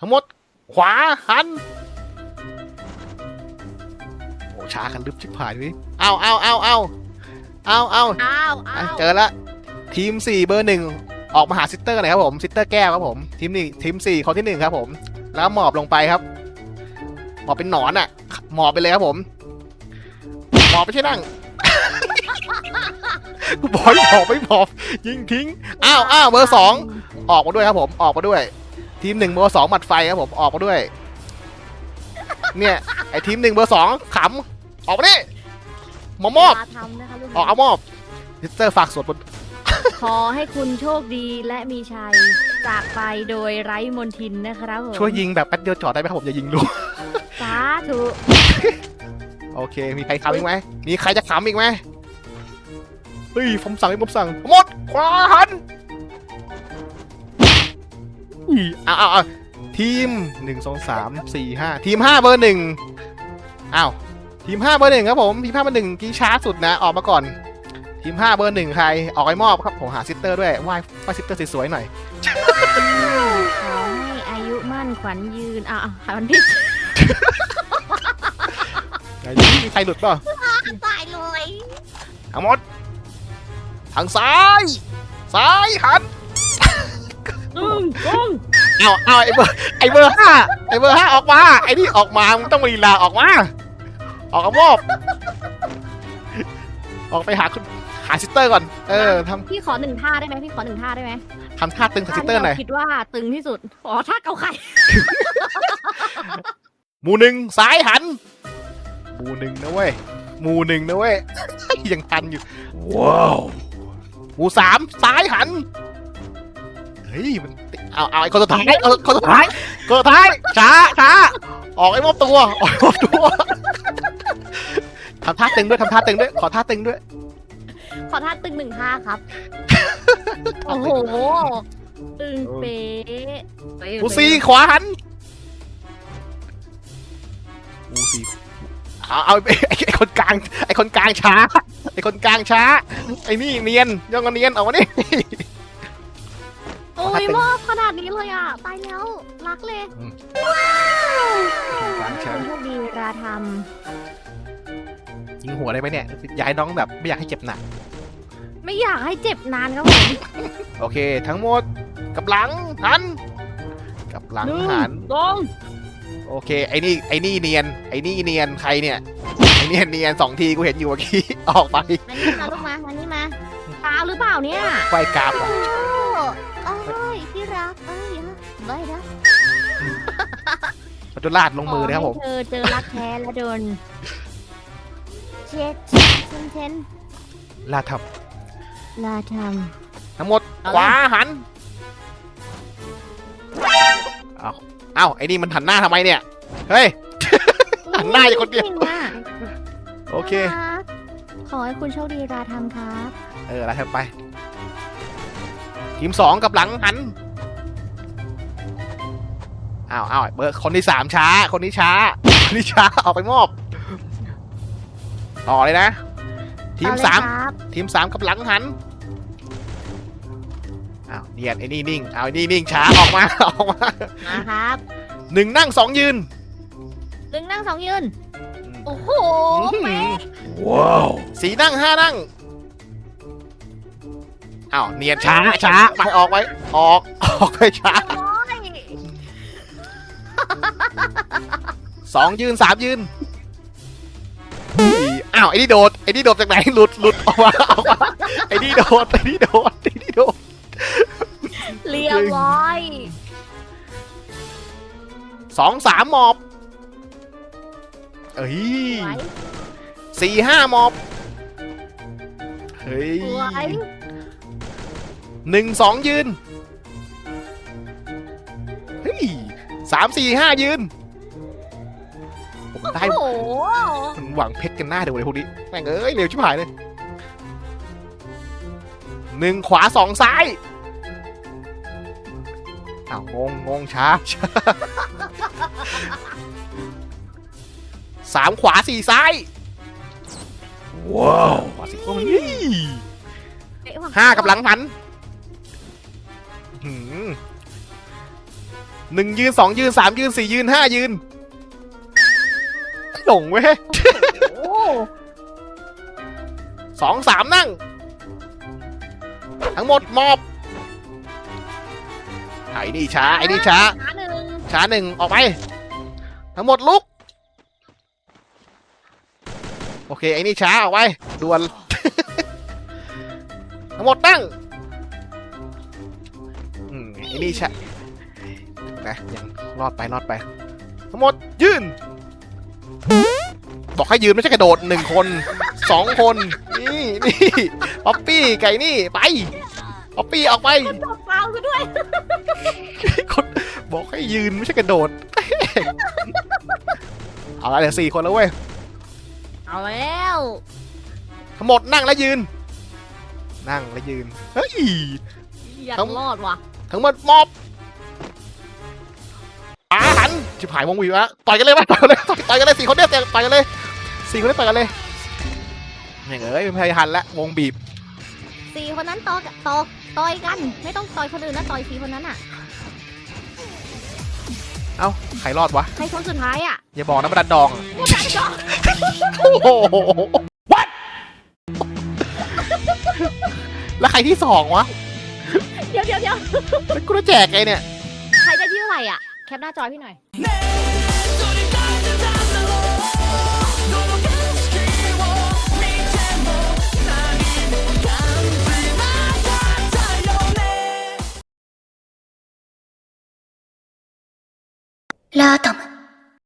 ทั้งหมด ขวาหัน โอ้ช้ากันลึบชิบหายเลยเอาเอาเอาเอาเอาเอาอ้าวอะอ้าวเจอละทีมสี่เบอร์หนึ่งออกมาหาซิสเตอร์หน่อยครับผมซิสเตอร์แก้วครับผมทีมนี้ทีมสี่คนที่หนึ่งครับผม แล้วหมอบลงไปครับ หมอบเป็นหนอนอะ หมอบไปเลยครับผม หมอบไม่ใช่นั่งกูบอกให้หมอบไม่หมอบยิงทิ้งอ้าวอ้าวเบอร์สองออกมาด้วยครับผมออกมาด้วย ทีมหนึ่งเบอร์สองหมัดไฟครับผมออกมาด้วย เนี่ยไอทีมหนึ่งเบอร์สองขำออกมาดิหมอมอบเวลาทำนะคะลูกออกเอามอบซิสเตอร์ฝากสวดบนขอให้คุณโชคดีและมีชัยจากไปโดยไร้มนทินนะครับผมช่วยยิงแบบแป๊บเดียวจอดได้ไหมครับผมอย่ายิงลูกสาธุโอเค มีใครขำอีกไหมมีใครจะขำอีกไหมเฮ้ยผมสั่งให้ผมสั่งหมดขวาหัน เอาเอาเอาทีมหนึ่งสองสามสี่ห้าทีมห้าเบอร์หนึ่งอ้าวทีมห้าเบอร์หนึ่งครับผมทีมห้าเบอร์หนึ่งกี้ช้าสุดนะออกมาก่อน ทีมห้าเบอร์หนึ่งใครออกไอ้มอบครับผมหาซิสเตอร์ด้วยไหว้ไหว้ซิสเตอร์สวยๆหน่อยขอให้อายุมั่นขวัญยืนอะอะหันผิดไหนดูดิมีใครหลุดเปล่าตายเลยทั้งหมดทางซ้าย ซ้ายหันอืมกุ้ง เอาเอาไอเบอร์ไอเบอร์ห้าไอเบอร์ห้าออกมาไอนี่ออกมามึงต้องมาลีลาออกมา ออกกระมอบออกไปหาคุณหาซิสเตอร์ก่อน เออทพี่ขอหนึ่งท่าได้ไหมพี่ขอหนึ่งท่าได้ไหมำทำท่าตึงกับซิสเตอร์หน่อยท่าที่าคิดว่าตึงที่สุด อ๋อท่าเกาไข่หมู่หนึ่งซ้ายหัน หมู่หนึ่งนะเว้ย หมู่หนึ่งนะเว้ย ยังทันอยู่ ว้าว หมู่สามซ้ายหัน เฮ้ยมันติเอาเอาไอ้คนสุดท้ายเออคนสุดท้ายคนสุดท้ายช้าช้าออกไอ้มอบตัวออกไอ้มอบตัวทำท่าตึงด้วยทำท่าตึงด้วยขอท่าตึงด้วยขอท่าตึงหนึ่งท่าครับ โอ้โห ตึงเป๊ะเป๊ะหมู่สี่ขวาหันหมู่สี่เอาเอาไอ้ไอ้ไอ้คนกลางไอ้คนกลางช้าไอ้คนกลางช้าไอ้นี่เนียนย่องกันเนียนเอามานี่ โอ้ยมอบขนาดนี้เลยอะ ตายแล้ว รักเลยอืมว้าวคุณโชคดีเวลาทยิงหัวได้ไหมเนี่ยอยากให้น้องแบบไม่อยากให้เจ็บหนักำไม่อยากให้เจ็บนานครับผม โอเค ทั้งหมดกับหลังหันกับหลังหันลงโอเค ไอ้นี่ไอ้นี่เนียน ไอ้นี่เนียนใครเนี่ยไอ้เนี่ยเนียนสองทีกูเห็นอยู่เมื่อกี้ ออกไปอันนี้มาลูกมาอันนี้มาตาหรือเปล่าเนี่ยไฟกราบโอ้อะโอ้ย ที่รัก เอ้ยได้นะปัจจุลาดลงมือนะครับผม ขให้เธอเจอรักแท้และโดนเช็ดเชนเชนลาดทับลาททั้งหมดขวาหันเอาเอาไอ้นี่มันหันหน้าทำไมเนี่ย เฮ้ยำหันหน้าอย่างคนเดียวก่งอะโอเคน่ารักขอให้คุณโชคดีราทำครับ เออลาทับไป ทีมสองกับหลังหัน อ้าวอ้าวเบอร์คนที่สามช้า คนนี้ช้า คนนี้ช้าออกไปมอบ ต่อเลยนะ ทีมเอเลยสามครับทีมสามกับหลังหันอ้าวเนียนไอ้นี่นิ่งเอาไอ้นี่นิ่งช้าออกมาออกมามาครับหนึ่งนั่งสองยืนหนึ่งนั่งสองยืน โอ้โหอื้อหืแม่อว้าวสี่นั่งห้านั่งอ้าวเนียนช้าช้าไปออกไปออกออกไปช้าร้อย สองยืนสามยืนสี่อ้าวไอ้นี่โดดไอ้นี่โดดจากไหนหลุดหลุดออกมาออกมาไอ้นี่โดดไอ้นี่โดดไอ้นี่โดดเรียบร้อยสองสามหมอบเอ้ยสวยสี่ห้าหมอบเฮ้ยสวยหนึ่งสองยืน สามสี่ห้ายืนผมได้โอ้โหมันหวังเพชรกันหน้าเดี๋ยวเลยพวกนี้แม่งเอ้ยเร็วชิบหายเลยหนึ่งขวาสองซ้ายอ้าวงงงงช้าช้าสามขวาสี่ซ้าย ว้าวขวาสี่โอ้ยเป๊ะว่ะห้ากับหลังหัน หืมหนึ่งยืนสองยืนสามยืนสี่ยืนห้ายืนหลงเว้ยโอ้สองสามนั่ง ทั้งหมดมอบไอ้นี่ช้าไอ้นี่ช้า ช้าหนึ่งช้าหนึ่งออกไป ทั้งหมดลุก โอเคไอ้นี่ช้าออกไปด่วน ทั้งหมดนั่งอืมไอ้นี่ช้า นะยังรอดไปรอดไป ทั้งหมดยืน บอกให้ยืนไม่ใช่กระโดดหนึ่งคนสองคน นี่นี่ป๊อปปี้ไก่นี่ไปป๊อปปี้ออกไปตบเปล่าซะด้วยคนบอกให้ยืนไม่ใช่กระโดด เอาละเดี๋ยวสี่คนแล้วเว้ย เอาแล้ว ทั้งหมดนั่งแล้วยืน นั่งแล้วยืน เฮ้ย อยากต้องรอดว่ะ ทั้งหมดมอบอาหัน ชิบหายวงวีวะต่อยกันเลยไหมต่อยกันเลยต่อยต่อยกันเลยสี่คนเนี่ยต่อยกันเลยสี่คนเนี่ยต่อยกันเลยแม่งเอ้ยไม่ให้หันละวงบีบสี่คนนั้นต่อต่อต่อยกัน ไม่ต้องต่อยคนอื่นนะต่อยสี่คนนั้นอะเอ้าใครรอดวะใครคนสุดท้ายอะอย่าบอกนะบันดันดองโอ้ยจอโอ้โห What แล้วใครที่สองวะเดี๋ยวเดี๋ยวเดี๋ยวแล้วกูจะแจกไงเนี่ยใครได้ที่เท่าไหร่อะแค ปหน้าจอยพี่หน่อย